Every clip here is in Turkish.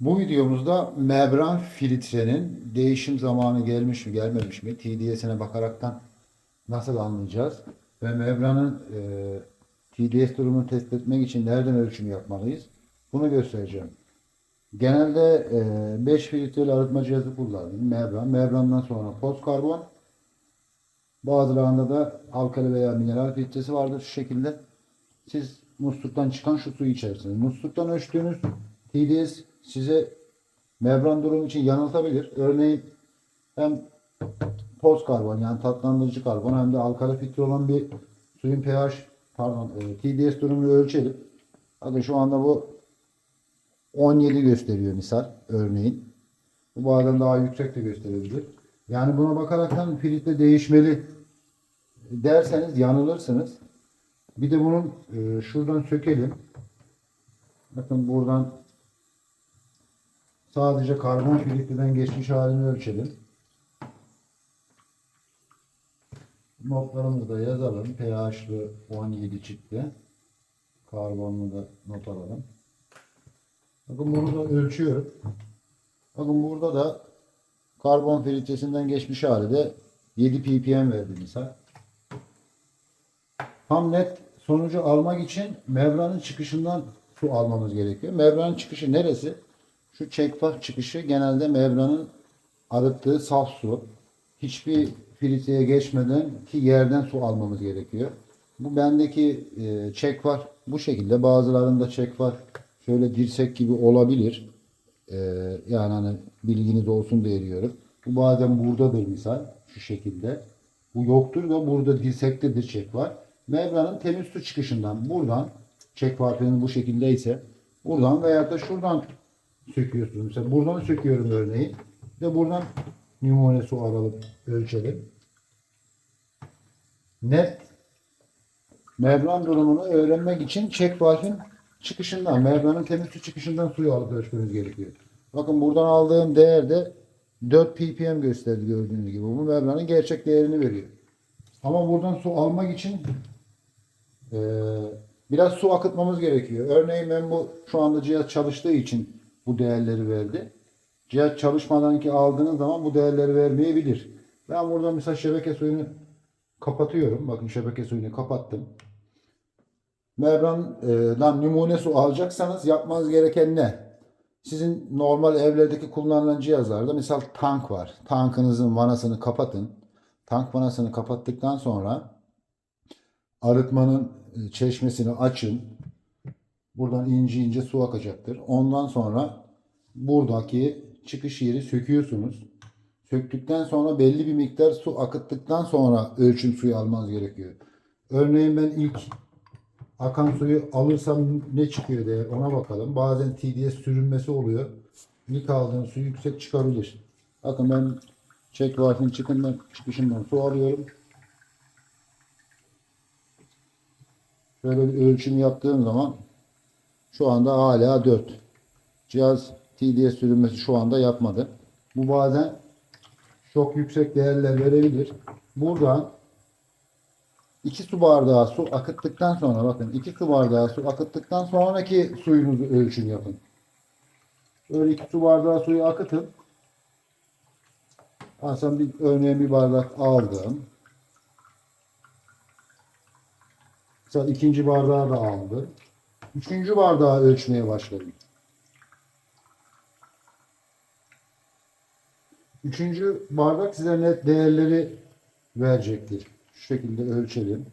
Bu videomuzda membran filtrenin değişim zamanı gelmiş mi gelmemiş mi TDS'ine bakaraktan nasıl anlayacağız ve membranın e, TDS durumunu tespit etmek için nereden ölçüm yapmalıyız bunu göstereceğim. Genelde 5 filtreli arıtma cihazı kullanıyorum. Membran, membrandan sonra poz karbon. Bazılarında da alkali veya mineral filtresi vardır şu şekilde. Siz musluktan çıkan şu suyu içersiniz. Musluktan ölçtüğünüz TDS size membran durumu için yanıltabilir. Örneğin hem poz karbon yani tatlandırıcı karbon hem de alkali filtre olan bir suyun pH pardon e, TDS durumunu ölçelim. Bakın şu anda bu 17 gösteriyor misal örneğin. Bu bazen daha yüksek de gösterebilir. Yani buna bakaraktan filtre değişmeli derseniz yanılırsınız. Bir de bunun e, şuradan sökelim. Bakın buradan sadece karbon filtreden geçmiş halini ölçelim. Notlarımızı da yazalım. pH'lı 17 çıktı. Karbonlu da not alalım. Bakın bunu da ölçüyorum. Bakın burada da karbon filtresinden geçmiş hali de 7 ppm verdi misal. Tam net sonucu almak için membranın çıkışından su almamız gerekiyor. Membranın çıkışı neresi? Şu çekpak çıkışı genelde membranın arıttığı saf su. Hiçbir filtreye geçmeden ki yerden su almamız gerekiyor. Bu bendeki e, çek var. Bu şekilde bazılarında çek var. Şöyle dirsek gibi olabilir. E, yani hani bilginiz olsun diye diyorum. Bu bazen buradadır misal. Şu şekilde. Bu yoktur da burada dirsektedir çek var. Membranın temiz su çıkışından buradan çek varfinin bu şekilde ise buradan veya da şuradan söküyorsunuz. Mesela buradan söküyorum örneğin. Ve buradan numune su alalım, ölçelim. Net membran durumunu öğrenmek için çek valfin çıkışından, membranın temiz su çıkışından suyu alıp ölçmemiz gerekiyor. Bakın buradan aldığım değerde 4 ppm gösterdi gördüğünüz gibi. Bu membranın gerçek değerini veriyor. Ama buradan su almak için eee, biraz su akıtmamız gerekiyor. Örneğin ben bu şu anda cihaz çalıştığı için bu değerleri verdi. Cihaz çalışmadan ki aldığınız zaman bu değerleri vermeyebilir. Ben burada mesela şebeke suyunu kapatıyorum. Bakın şebeke suyunu kapattım. Membrandan numune su alacaksanız yapmanız gereken ne? Sizin normal evlerdeki kullanılan cihazlarda mesela tank var. Tankınızın vanasını kapatın. Tank vanasını kapattıktan sonra arıtmanın e, çeşmesini açın. Buradan ince ince su akacaktır. Ondan sonra buradaki çıkış yeri söküyorsunuz. Söktükten sonra belli bir miktar su akıttıktan sonra ölçüm suyu almanız gerekiyor. Örneğin ben ilk akan suyu alırsam ne çıkıyor diye ona bakalım. Bazen TDS sürünmesi oluyor. İlk aldığım su yüksek çıkabilir. Bakın ben çek valfin çıkından, çıkışından su alıyorum. Şöyle bir ölçüm yaptığım zaman şu anda hala 4. Cihaz TDS sürünmesi şu anda yapmadı. Bu bazen çok yüksek değerler verebilir. Buradan 2 su bardağı su akıttıktan sonra bakın 2 su bardağı su akıttıktan sonraki suyunuzu ölçüm yapın. Böyle 2 su bardağı suyu akıtın. Aslında bir örneğin bir bardak aldım. Mesela ikinci bardağı da aldım. Üçüncü bardağı ölçmeye başladım. Üçüncü bardak size net değerleri verecektir. Şu şekilde ölçelim.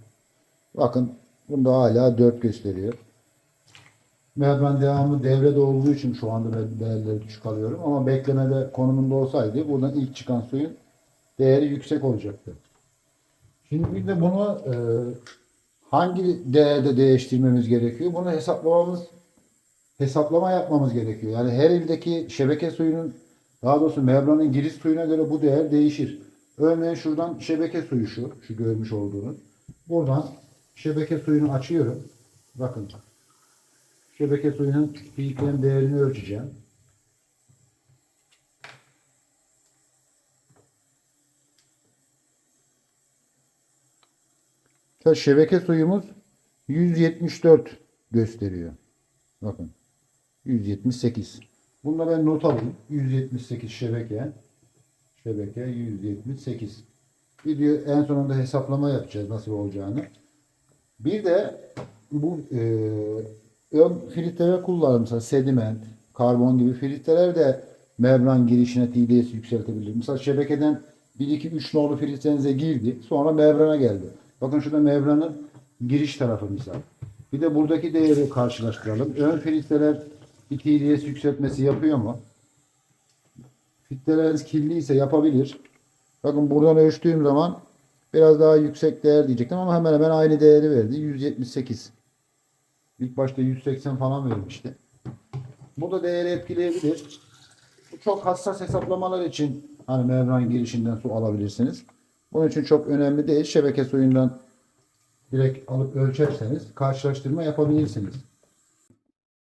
Bakın bunda hala 4 gösteriyor. Membran devamlı devrede olduğu için şu anda ben değerleri düşük alıyorum. Ama beklemede konumunda olsaydı buradan ilk çıkan suyun değeri yüksek olacaktı. Şimdi bir de bunu e, hangi değerde değiştirmemiz gerekiyor? Bunu hesaplamamız hesaplama yapmamız gerekiyor. Yani her ildeki şebeke suyunun daha doğrusu membranın giriş suyuna göre bu değer değişir. Örneğin şuradan şebeke suyu şu, şu görmüş olduğunuz. Buradan şebeke suyunu açıyorum. Bakın. Şebeke suyunun ppm değerini ölçeceğim. Mesela şebeke suyumuz 174 gösteriyor. Bakın. 178. Bunda ben not alayım. 178 şebeke. Şebeke 178. Video en sonunda hesaplama yapacağız nasıl olacağını. Bir de bu e, ön filtre kullanım mesela sediment, karbon gibi filtreler de membran girişine TDS yükseltebilir. Mesela şebekeden 1 2 3 nolu filtrenize girdi. Sonra membrana geldi. Bakın şurada membranın giriş tarafı misal. Bir de buradaki değeri karşılaştıralım. Ön filtreler TDS yükseltmesi yapıyor mu? Filtreleriniz kirliyse yapabilir. Bakın buradan ölçtüğüm zaman biraz daha yüksek değer diyecektim ama hemen hemen aynı değeri verdi. 178. İlk başta 180 falan vermişti. Bu da değeri etkileyebilir. Bu çok hassas hesaplamalar için hani membran girişinden su alabilirsiniz. Bunun için çok önemli değil. Şebeke suyundan direkt alıp ölçerseniz karşılaştırma yapabilirsiniz.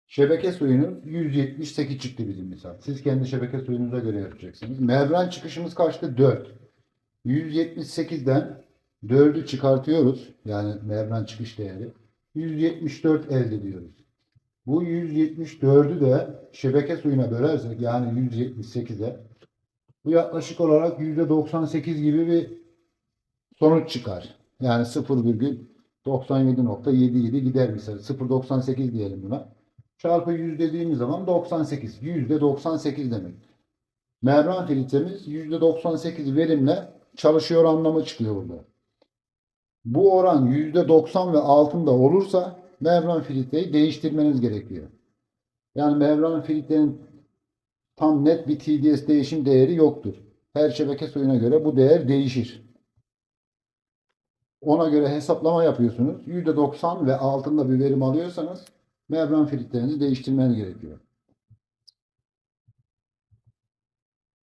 Şebeke suyunun 178 çıktı bizim misal. Siz kendi şebeke suyunuza göre yapacaksınız. Membran çıkışımız kaçtı? 4. 178'den 4'ü çıkartıyoruz. Yani membran çıkış değeri. 174 elde ediyoruz. Bu 174'ü de şebeke suyuna bölersek yani 178'e bu yaklaşık olarak %98 gibi bir sonuç çıkar. Yani 0,97.77 gider misal. 0.98 diyelim buna. Çarpı 100 dediğimiz zaman 98. %98 demek. Membran filtremiz %98 verimle çalışıyor anlamı çıkıyor burada. Bu oran %90 ve altında olursa membran filtreyi değiştirmeniz gerekiyor. Yani membran filtrenin tam net bir TDS değişim değeri yoktur. Her şebeke suyuna göre bu değer değişir. Ona göre hesaplama yapıyorsunuz. %90 ve altında bir verim alıyorsanız membran filtrenizi değiştirmeniz gerekiyor.